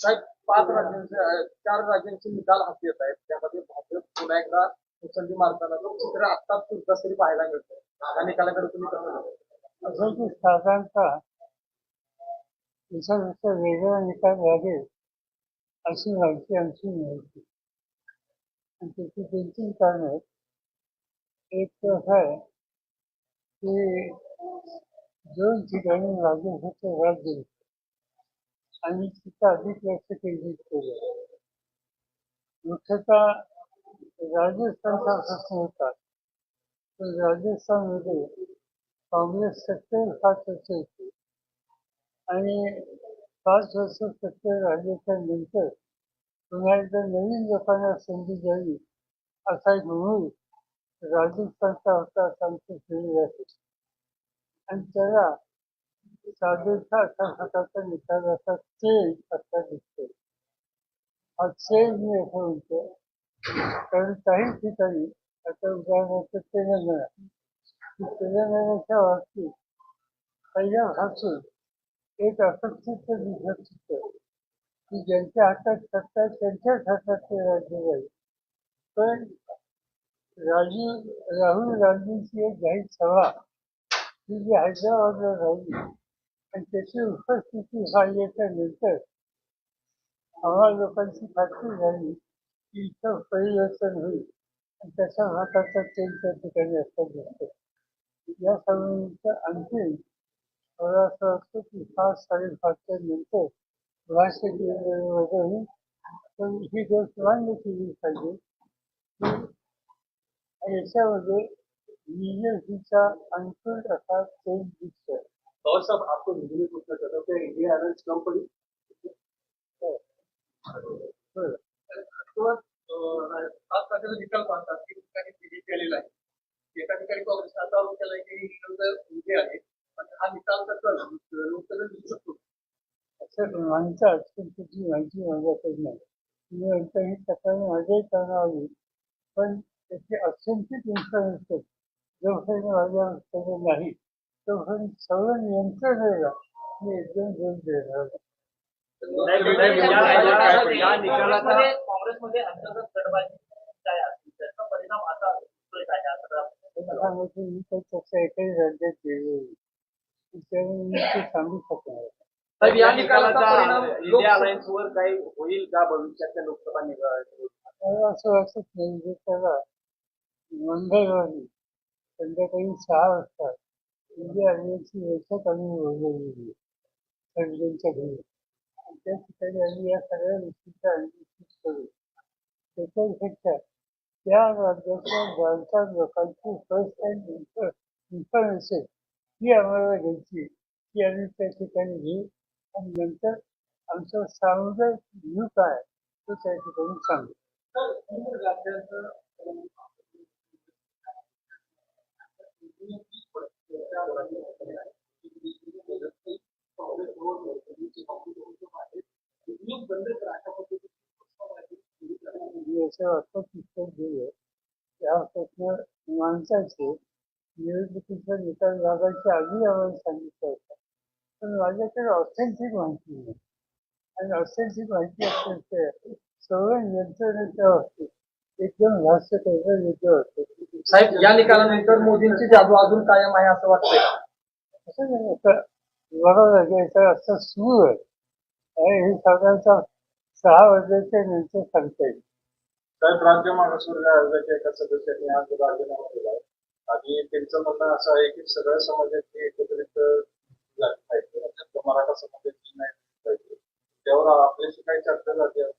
साहेब पाच राज्यांचे चार राज्यांचे निकाल हाती येत आहेत त्यामध्ये भाजप पुन्हा एकदा मुसंडी मारताना तो चित्र आत्ताच तुमचा तरी पाहायला मिळतो त्या निकालाकडे तुम्ही कसं बघता? की साधारणतः देशापेक्षा वेगळा निकाल लागेल अशी माहिती आमची मिळते आणि त्याची दोन तीन कारण आहेत एक तर आहे की दोन ठिकाणी लागू राज्याचं राज्य होतं. आणि तिथं अधिक लक्ष केंद्रित केलं. मुख्यतः राजस्थानचा प्रश्न होता तर राजस्थानमध्ये काँग्रेस सत्तेवर पाच वर्ष होती. आणि पाच वर्ष सत्तेवर राहिल्याच्या नंतर पुन्हा एकदा नवीन लोकांना संधी द्यावी असा एक म्हणून राजस्थानचा होता आमचं आणि त्याला साधेचा अशा हाताचा निकाल असा चेंज असा दिसतो हा चेंज मी असं म्हणतो कारण काही ठिकाणी आता उदाहरणार्थ तेलंगणा तेलंगणाच्या बाबतीत पहिल्यापासून एक अपेक्षित दिसत होतं की ज्यांच्या हातात सत्ता त्यांच्याच हातात ते राज्य जाईल पण राजीव राहुल गांधींची एक जाहीर सभा ही जी हैदराबादला राहिली. आणि त्याची उपस्थिती व्हायच्या नंतर आम्हाला लोकांची खात्री झाली की इथं परिवर्तन होईल. आणि त्याच्या हाताचा तेल त्या ठिकाणी असं दिसतो या सभेनंतर आणखी मला असं वाटतं की पाच साडेपाचच्या नंतर भाष्य होईल पण ही गोष्ट मान्य केली पाहिजे. की याच्यामध्ये बीजेपीचा अनुकूल असा तेल दिसतोय. और साहब आपको हिंदी में पूछना चाहता हूँ कि इंडिया अलायंस कम पड़ी? आज निकाल पाहतात की ठिकाणी बीजेपी आलेला आहे एका ठिकाणी काँग्रेस आरोप केलाय की उभे आहे पण हा निकाल तर लोकसभेत दिसू शकतो म्हणतात पण त्याची माहिती माझ्याकडे नाही मी म्हणतो ही तक्रार माझ्याही करणार पण त्याची अत्यंतिक इन्फॉर्मेशन जोपर्यंत माझ्याकडे नाही सगळं मी एकदम जोर देणार काँग्रेसमध्ये अंतर्गत गटबाजी काय त्याचा परिणाम आता त्याच्यामध्ये मी काही तसं एकही राज्यात नाही. त्याच्यामुळे मी ते सांगू शकणार या निकालाचा इंडिया लोकसभा- अलायन्स वर काही होईल का भविष्याच्या लोकसभा निवडणुकीत असं वाटत नाही की त्याला मंगळवारी संध्याकाळी सहा वाजता इंडिया आर्मीची बैठक आम्ही बोलवलेली संजयच्या घरी. त्या ठिकाणी आम्ही या सगळ्या गोष्टींचा अनालिसिस करू त्याच्यापेक्षा त्या राज्याच्या जाणकार लोकांची फर्स्ट हँड इन्फॉर्मेशन ही आम्हाला घ्यायची ती आम्ही त्या ठिकाणी घेऊ. आणि नंतर आमचा सामुदायिक व्ह्यू काय तो त्या ठिकाणी सांगू मी असं वाटतं पुस्तक दिलं त्या प्रश्न माणसाचे निवडणुकीच्या निकाल लागायच्या आधी आम्हाला सांगितलं होतं पण माझ्याकडे ऑथेंटिक माहिती नाही आणि ऑथेंटिक माहिती असेल तर सगळं यंत्रणेच्या बाबतीत एकदम भाष्य करणं योग्य होतं साहेब या निकालानंतर मोदींची जादू अजून कायम आहे असं वाटतंय असं नाही आता असं सुरू आहे. आणि हे साधारणतः सहा वाजल्याच्या नंतर सांगता येईल साहेब राज्य मागासवर्ग आयोगाच्या एका सदस्यांनी आज राजीनामा दिला आणि त्यांचं म्हणणं असं आहे की सगळ्या समाजाची एकत्रित पाहिजे फक्त मराठा समाजाची नाही पाहिजे त्यावर आपल्याशी काही चर्चा झाली आहे.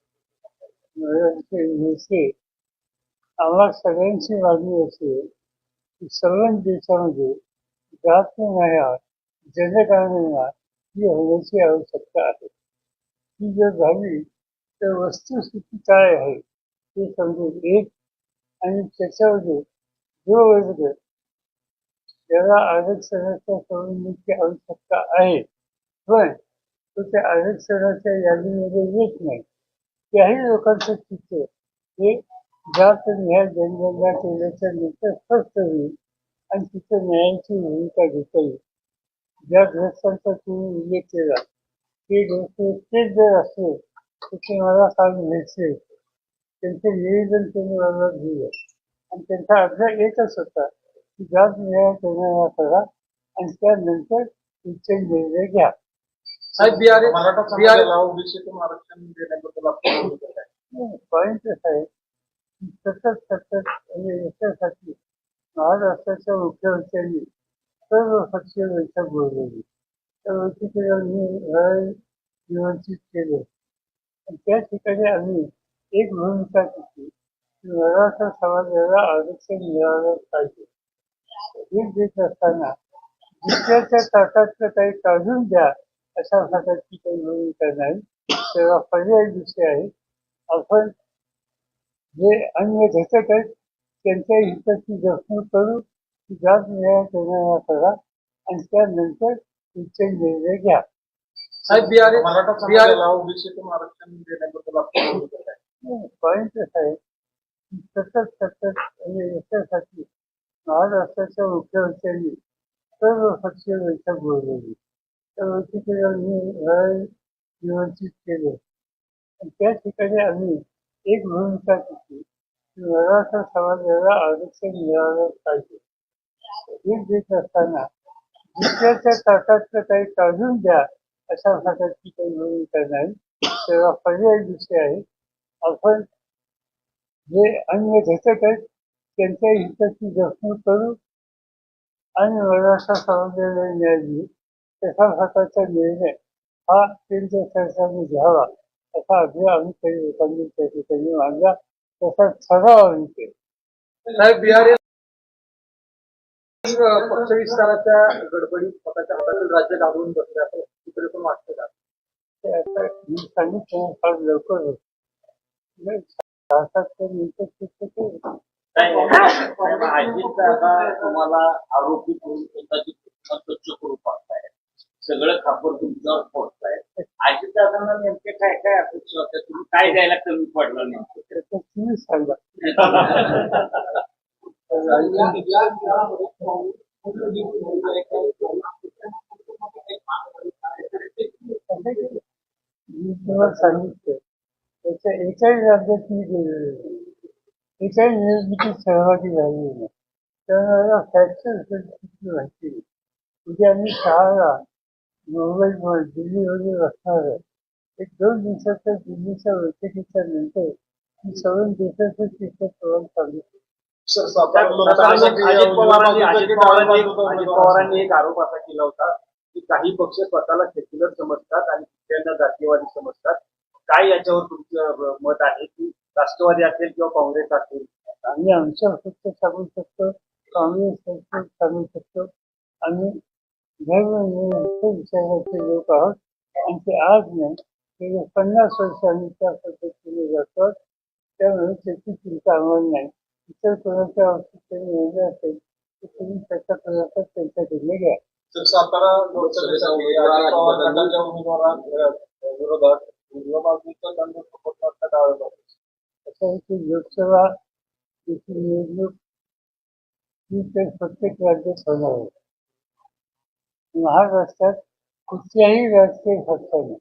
आम्हाला सगळ्यांची मागणी अशी आहे की सर्व देशामध्ये जात न्याय जनगणना ही होण्याची आवश्यकता आहे. ती जर झाली तर वस्तुस्थिती काय आहे ते समजून एक आणि त्याच्यामध्ये जो वर्ग त्याला आरक्षणाच्या संबंधीची आवश्यकता आहे पण तो त्या आरक्षणाच्या यादीमध्ये येत नाही. त्याही लोकांचं चित्र हे जात न्याय जनगणना केल्याच्यानंतर स्पष्ट होईल आणि तिथं न्यायाची भूमिका घेता येईल ज्या ग्रस्तांचा तुम्ही उल्लेख केला ते ग्रस्त तेच जर असले तर ते मला काल भेटले त्यांचं निवेदन त्यांनी मला दिलं आणि त्यांचा अर्ज एकच होता की जात न्याय जनगणना करा आणि त्यानंतर तुमचे निर्णय घ्या. साहेब बिहार बिहार ओबीसीतून आरक्षण देण्याबद्दल. पॉईंट आहे. सतत सतत आणि याच्यासाठी महाराष्ट्राच्या मुख्यमंत्र्यांनी सर्व पक्षीय बैठक बोलवली. त्या बैठकीला मी निमंत्रित केले. आणि त्या ठिकाणी आम्ही एक भूमिका घेतली. की मराठा समाजाला आरक्षण मिळालं पाहिजे. हे देत असताना दुसऱ्याच्या ताटातलं काही काढून द्या अशा प्रकारची काही भूमिका नाही. तेव्हा पर्याय दुसरे आहे आपण जे अन्य घटक आहेत त्यांच्या हिताची जपणूक करू की जात न्याय करण्याला करा आणि त्यानंतर तुमचे निर्णय घ्या. साहेब बिहार मराठा बिहार समाजाला ओबीसीतून आरक्षण देण्याबद्दल आपण बोलत आहे. पॉईंट असा आहे की सतत सतत याच्यासाठी महाराष्ट्राच्या मुख्यमंत्र्यांनी सर्व पक्षीय बैठक बोलवली. त्या बैठकीला मी निमंत्रित केले. त्या ठिकाणी आम्ही एक भूमिका घेतली की मराठा समाजाला आरक्षण मिळालं पाहिजे. हे देत असताना दुसऱ्याच्या ताटातलं काही काढून द्या अशा प्रकारची काही भूमिका नाही. तेव्हा पर्याय दुसरे आहे आपण जे अन्य घटक आहेत त्यांच्या हिताची जपणूक करू आणि मराठा समाजाला न्याय देऊ. तशा प्रकारचा निर्णय हा केंद्र सरकारने घ्यावा. काही लोकांनी त्या ठिकाणी मांडला तसा ठराव आम्ही केला बिहार पक्ष विस्ताराच्या गडबडीत स्वतःच्या हातातील राज्य पण वाटतं का? ते आता मी सांगितलं फार लवकर होत नाही, सहा सात तर मिनिटं तिथे ते साहेब अजित दादा तुम्हाला आरोपी करून स्वतःची स्वच्छ करू पाहताय सगळं खापर तुमच्यावर फोडताय अजित दादांना नेमके काय काय अपेक्षा होत्या? तुम्ही काय द्यायला कमी पडलं नेमकं? तुम्ही सांगा मी तुम्हाला सांगितलं त्याच्या एकाही राज्यात मी गेलेलो एकाही निवडणुकीत सहभागी झालेली नाही त्यामुळे मला माहिती म्हणजे आम्ही शाळा दिल्लीमध्ये बसणार आहे. एक दोन दिवसाच्या दिल्लीच्या बैठकीच्या नंतर मी सगळ्या देशाचं चित्र प्रवास लोकसभेसाठी अजित पवारांनी अजित पवारांनी अजित पवारांनी एक आरोप असा केला होता की काही पक्ष स्वतःला सेक्युलर समजतात आणि दुसऱ्यांना जातीयवादी समजतात. काय याच्यावर तुमचं मत आहे की राष्ट्रवादी असेल किंवा काँग्रेस असेल? आम्ही आमच्या फक्त सांगू शकतो काँग्रेस सांगू शकतो. आम्ही धर्मनिरपेक्ष विचाराचे लोक आहोत आणि ते आज नाही गेल्या पन्नास वर्षांनी त्या पद्धतीने जातात त्यामुळे त्याची चिंता आम्हाला नाही? इतर कोणाच्या बाबतीत काही निर्णय असेल तर तुम्ही त्याच्या प्रयत्नात त्यांच्याकडे घ्या सर, सातारा गटाच्या उमेदवारां विरोधात लोकसभा निवडणूक ही तर प्रत्येक राज्यात होणार आहे महाराष्ट्रात कुठल्याही राजकीय पक्षाने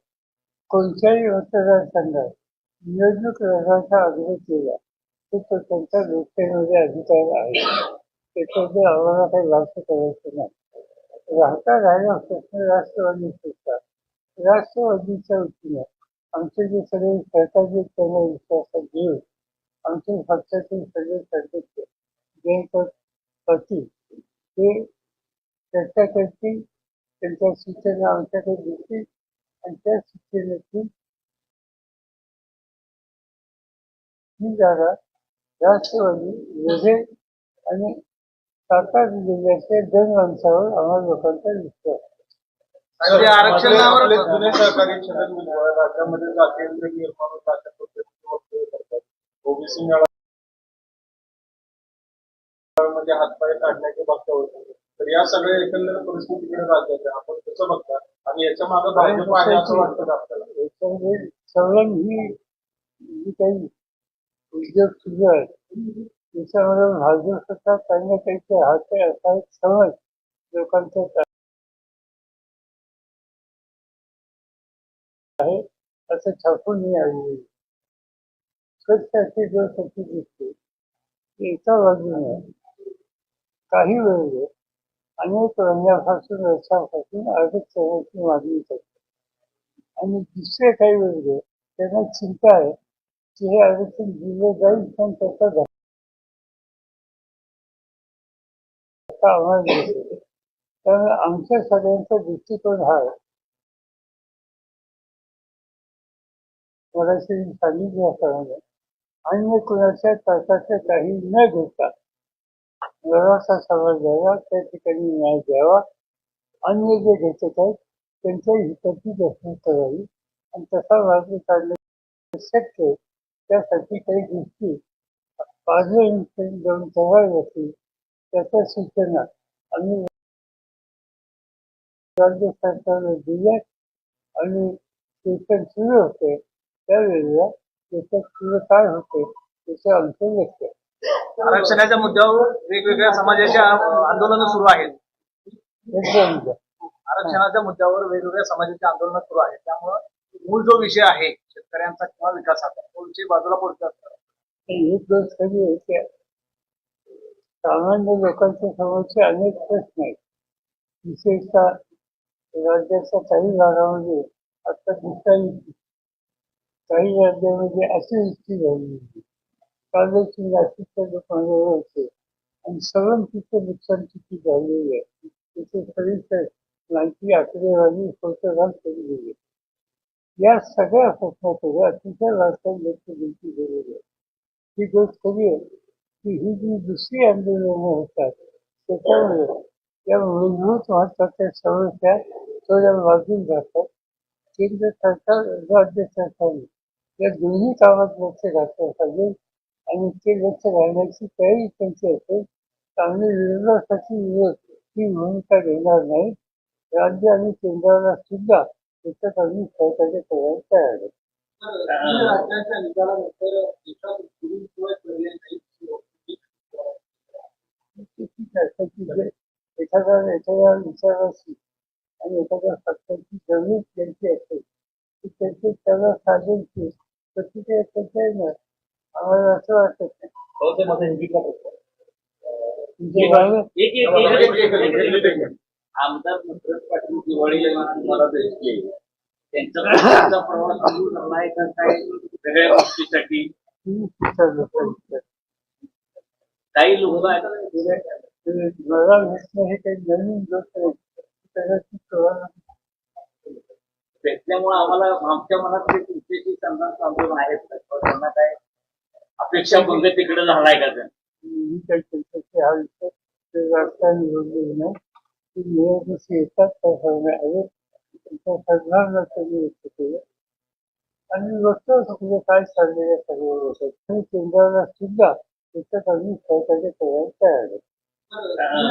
कोणत्याही मतदारसंघात निवडणूक लढवायचा आग्रह केला तो त्यांच्या लोकशाहीमध्ये अधिकार आहे. त्याच्यामध्ये आम्हाला काही भाष्य करायचं नाही. राहता राहिला प्रश्न राष्ट्रवादी सुद्धा राष्ट्रवादीच्या वतीने आमचे जे सगळे सहकारी त्यांना विश्वासात घेऊन आमचे पक्षातील सगळे सदस्य जे पती ते चर्चा करतील त्यांच्या सूचना आमच्याकडे देतील आणि त्या सूचनेतून ही जागा राष्ट्रवादी वेगळे आणि सातारा जिल्ह्याच्या जनमानसावर आम्हाला लोकांचा विश्वास आहे. आणि ते आरक्षणावर आपले जुने सहकारी छगन भुजबळ राज्यामध्ये जातीय निर्माण ओबीसी मेळाव्यामध्ये हातपाय काढण्याचे वक्तव्य होते तर या सगळ्या एकंदर परिस्थितीकडे राज्याच्या आपण कसं बघता आणि याच्या मागे भाजप आहे असं वाटतं का आपल्याला? याच्यामध्ये ही जी काही उद्योग सुरू आहे त्याच्यामध्ये भाजप सुद्धा काही ना काही हात असा एक समज लोकांचा आहे. असं छापून मी आलेली स्वच्छाची जो सती दिसते एका बाजूने काही वेळ अनेक रंगापासून रसापासून आरक्षणाची मागणी करते आणि दुसरे काही वर्ग त्यांना चिंता आहे की हे आरक्षण दिलं जाईल पण त्याचा धक्का आम्हाला बसेल. त्यामुळे आमच्या सगळ्यांचा दृष्टिकोन हा मला सांगितलं मी सांगितल्याप्रमाणे अन्य कुणाच्या तर्काचं काही न घेता मराठा द्यावा त्या ठिकाणी न्याय द्यावा. अन्य जे घटक आहेत त्यांच्या हिताची दखल करावी. आणि तसा मार्ग काढणं शक्य त्यासाठी काही गोष्टी पार्लमेंटपर्यंत जाऊन कराव्या लागतील त्याच्या सूचना आम्ही राज्य सरकारला दिल्या आणि सेशन सुरू होते. त्यावेळेला त्याच्यात पुढे काय होते त्याचं आमचं लक्ष आरक्षणाच्या मुद्द्यावर वेगवेगळ्या समाजाच्या आंदोलन सुरू आहेत. आरक्षणाच्या मुद्द्यावर वेगवेगळ्या समाजाची आंदोलन सुरू आहेत. त्यामुळं मूळ जो विषय आहे शेतकऱ्यांचा किंवा विकासाचा तो विषय बाजूला पडतो एक गोष्ट खरी सामान्य लोकांच्या समोरचे अनेक प्रश्न आहेत. विशेषतः राज्याच्या काही भागामध्ये आता दुसऱ्या काही राज्यामध्ये अतिवृष्टी झाली होती. कालची नाशिकच्या दुकानावर होते. आणि सर्व तिथे नुकसान किती झालेली आहे. तिथे सगळी लांची आकडेवारी फोटोग्राफ करून गेली या सगळ्या प्रश्नाकडे अतिशय वास्तव लक्ष दिली गेलेली आहे ही गोष्ट खरी आहे की ही जी दुसरी आंदोलनं होतात त्याच्यामुळे या मूलभूत महत्त्वाच्या समस्या थोड्या वाजून जातात. केंद्र सरकार राज्य सरकारने या दोन्ही कामात लक्ष घातलं पाहिजे. आणि ते लक्ष घालण्याची तयारी त्यांची असेल तर आम्ही विरोधासाठी विरोध ही भूमिका घेणार नाही. राज्य आणि केंद्राला सुद्धा त्याच्यात आम्ही सहकार्य करायला तयार आहे. त्याची एखाद्या एखाद्या विचाराची आणि एखाद्या सत्याची जमीन द्यायची असेल त्याची त्याला साधनची प्रतिक्रिया त्याच्या येणार. असं वाटत नाही तुमचे मागं एक एक- एक- एक- एक- एक- आमदार पाटील दिवाळी मला भेटले त्यांचा प्रवास सुरू का काय? सगळ्या गोष्टीसाठी. काही लोक मला भेटणं हे काही नवीन गोष्ट भेटल्यामुळे आम्हाला आमच्या मनात ते तुमच्याशी संधान आंदोलन आहेत त्यांना काय अपेक्षा भंग तिकडे झालाय का त्या मी हा विषय राजकारण निवडलेलं नाही येतात त्याप्रमाणे आले त्यांनी व्यक्त केलं आणि बघतो काय चाललेलं आहे सर्व लोक आणि केंद्राला सुद्धा त्याच्यात आम्ही सहकार्य करायला तयार आहे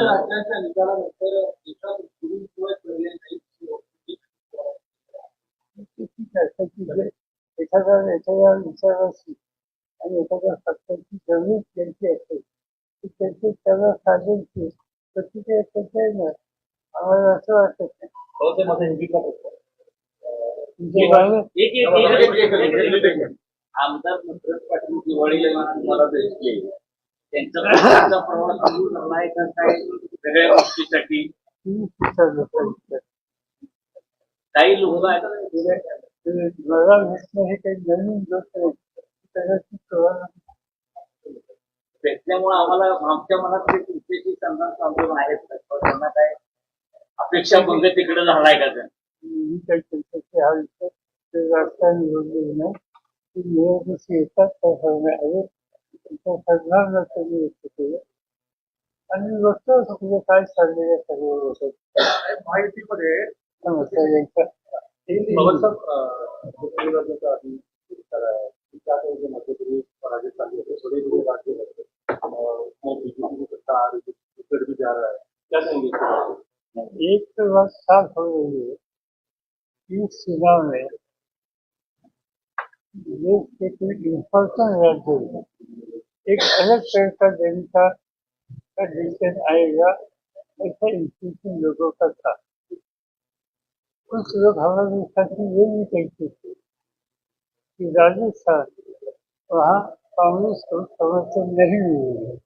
राज्याच्या निकालानंतर देशात गुरुशिवाय पर्याय नाही ठीक आहे एखाद्या एखाद्या आणि एखाद्या सत्याची जमीन द्यायची असेल तर त्याची त्याला साधनची प्रतिक्रिया त्याच्या येणार आम्हाला असं वाटत नाही आमदार नटराज पाटील दिवाळी मला भेटले त्यांचा पक्षाचा प्रवास सुरू झालाय का काय? सगळ्या गोष्टीसाठी. काही लोक आहेत ते मला भेटणं हे काही नवीन गोष्ट नाही भेटल्यामुळे आम्हाला आमच्या मनात ते तुमच्याशी संधान सांगून आहेत. त्यांना काय अपेक्षा भंग तिकडे झालाय का तर मी काही त्यांच्याशी हा विषय ते राजकारण निवडलेलं नाही. की निवडणुकी येतात त्या ठरवणे आले त्यांच्या ठरणार त्यांनी व्यक्त केलं. आणि तुझं काय चाललेलं सर्व माहितीमध्ये यांच्या बात साफ़ हो रही है इस चुनाव में देश के कुछ इम्पोर्टेंट राज्यों में एक अलग तरह का जनता का डिसीज़न आएगा ऐसा इंस्टीट्यूशन लोगों का था कुछ लोग हमारे साथ ये भी कहते थे कि राजस्थान वहाँ कांग्रेस को समर्थन नहीं मिलेगा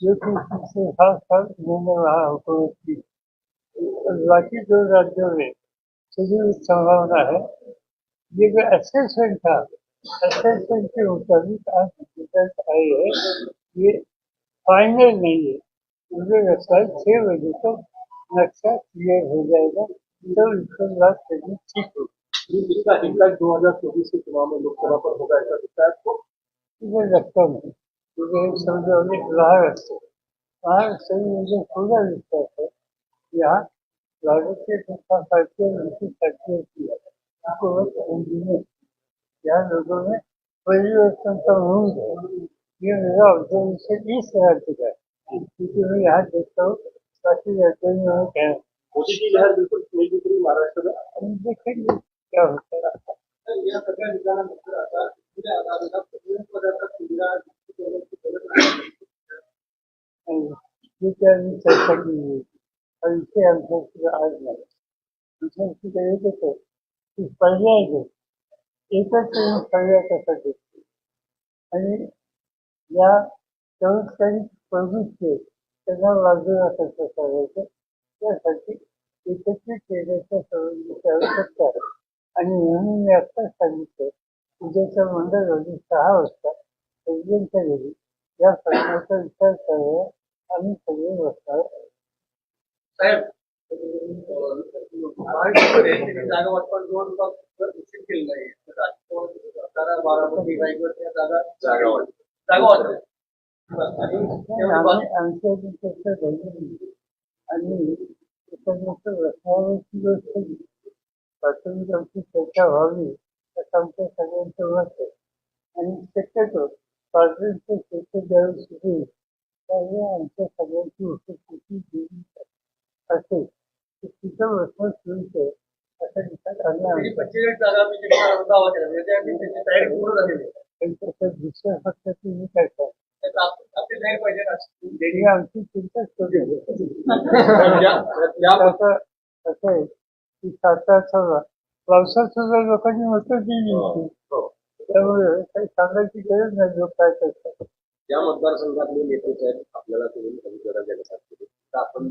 जो कि पिछले सात साल उन्होंने वहाँ हुकूमत की बाकी दो राज्यों में सीधी संभावना है ये जो असेसमेंट था असेसमेंट के मुताबिक आज रिजल्ट आए हैं ये फाइनल नहीं है। मुझे लगता है छह बजे तक नक्शा क्लियर हो जाएगा तो इसके बाद करनी ठीक होगी। ये इसका इम्पैक्ट दो हजार चौबीस के चुनाव में लोकसभा पर होगा ऐसा दिखता है आपको? मुझे लगता नहीं क्योंकि समझो अभी महाराष्ट्र महाराष्ट्र में मुझे पूरा विश्वास है। यहाँ भारतीय जनता पार्टी और उनकी पार्टियों की हुकूमत इंजीनियर यहाँ लोगों में परिवर्तन का है ये मेरा ऑब्जर्वेशन इस राज्य का है क्योंकि मैं यहाँ देखता हूँ बाकी राज्यों में क्या है की बिल्कुल महाराष्ट्र में क्या होता है या सगळ्या निकालानंतर आता सुविधा गरज आम्ही चर्चा केली हा विषय आमच्या पुढे आज नाही. आमच्या पुढे एकच आहे. की पर्याय जो एकच करून पर्याय कसा देतो आणि या चमत्कारिक प्रवृत्ती आहेत, त्यांना बाजूला कसं करायचं यासाठी एकत्रित येण्याच्या सवलतीची आवश्यकता आहे. आणि म्हणून मी आत्ताच सांगितलं उद्याच्या मंडळवाडी सहा वाजता सगळ्यांच्या घरी या प्रश्नाचा विचार करायला आम्ही सगळे बसणार साहेब जागा वाटपात जवळपास निश्चित बारामती रायगड जागा जागा वाटप. जागा वाटप. त्यामुळे आम्ही आमच्या चर्चा झाली आणि रस्त्यावरची गोष्ट प्राथमिक आमची चर्चा व्हावी असं आमच्या सगळ्यांचं मत आहे. आणि शक्यतो पार्टीचं क्षेत्र ज्यावेळी सुरू त्यावेळी आमच्या सगळ्यांची दिली तिथं बसणं सुरूच आहे असं विचार आम्ही त्यांनी आमच्या पंचेचाळीस जागा बीजेपी दावा केला म्हणजे पण तसं दुसऱ्या पक्षाची मी ही आमची चिंताच करू असं आहे की सातारचा पावसात सुद्धा लोकांनी मतं दिली होती त्यामुळे काही सांगायची गरज नाही लोक काय करतात. या मतदारसंघातले नेते साहेब आपल्याला तुम्ही तर आपण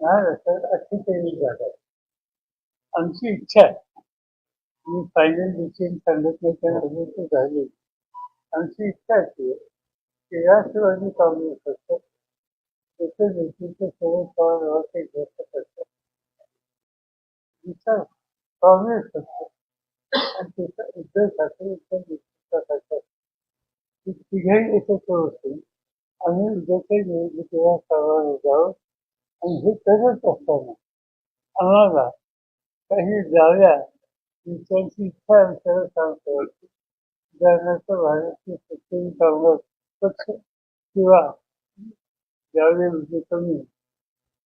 महाराष्ट्रात अठ्ठेचाळीस जागा आमची इच्छा आहे. मी फायनल डिसिजन सांगत नाही कारण ते झाले. आमची इच्छा अशी आहे की राष्ट्रवादी काँग्रेस पक्ष त्याचं नेतृत्व शरद पवार व्यवस्थित घेत करतात. दुसरा काँग्रेस पक्ष आणि त्याचा उद्धव ठाकरे यांच्या नेतृत्वाखाली ही तिघाही एकत्र होते. आम्ही उद्याच्या निवडणुकीला सामोरे जाऊ आणि हे करत असताना आम्हाला काही जाव्या त्यांची इच्छा आमच्याला सांगतो. उदाहरणार्थ भारतीय शेतकरी काँग्रेस पक्ष किंवा जावे म्हणजे कमी.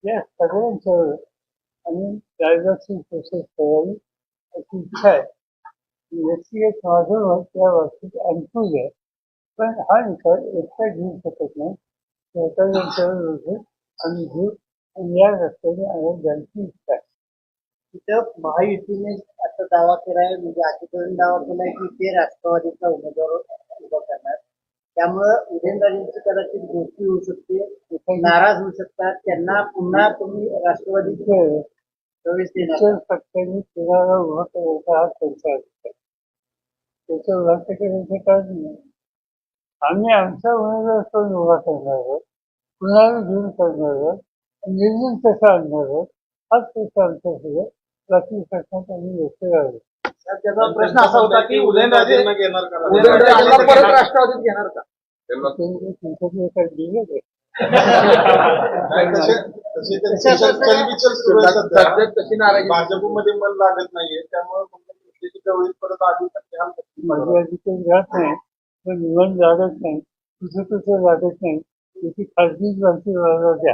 या सगळ्यांच्यावर आणि डायव्हर्सिंग प्रोसेस करावी अशी इच्छा आहे. व्यक्तिगत माझं मत त्या बाबतीत अनुकूल आहे. पण हा निकाल एकटा घेऊ शकत नाही. सरकार यांच्यावर आम्ही घेऊ या रस्त्याने आम्हाला जायची इच्छा तिथं महायुतीने असा दावा केलाय म्हणजे आजपर्यंत दावा केलाय की ते राष्ट्रवादीचा उमेदवार उभा करणार. त्यामुळं उदयनराजेंची कदाचित गोष्टी होऊ शकते नाराज होऊ शकतात. त्यांना पुन्हा तुम्ही राष्ट्रवादीचे प्रवेश देणार. इतर पक्षांनी कुणाला उभा करायचा हा त्यांचा अधिकार. त्याच्या उल्लंघन करायचं काय नाही. आम्ही आमचा उमेदवार कोण उभा करणार आहोत. कुणाला घेऊन करणार आहोत. निर्णय कसा आणणार हाच प्रश्न आमचा सगळं बाकी प्रश्नात आम्ही व्यक्त राहिलो त्याचा प्रश्न असा होता की उदयनराजे घेणार का उदयनराजेंना परत राष्ट्रवादीत घेणार का तुमच्याकडे काय दिलं का? नाही, तसे तसे त्यांचे चलबिचल सुरू आहे सध्या. सध्या तशी नाराजी भाजपमध्ये मन लागत नाहीये त्यामुळे जवळीक परत राहत नाही पण निवड लागत नाही तुझं तुझं लागत नाही त्याची खाजगी माणसं द्या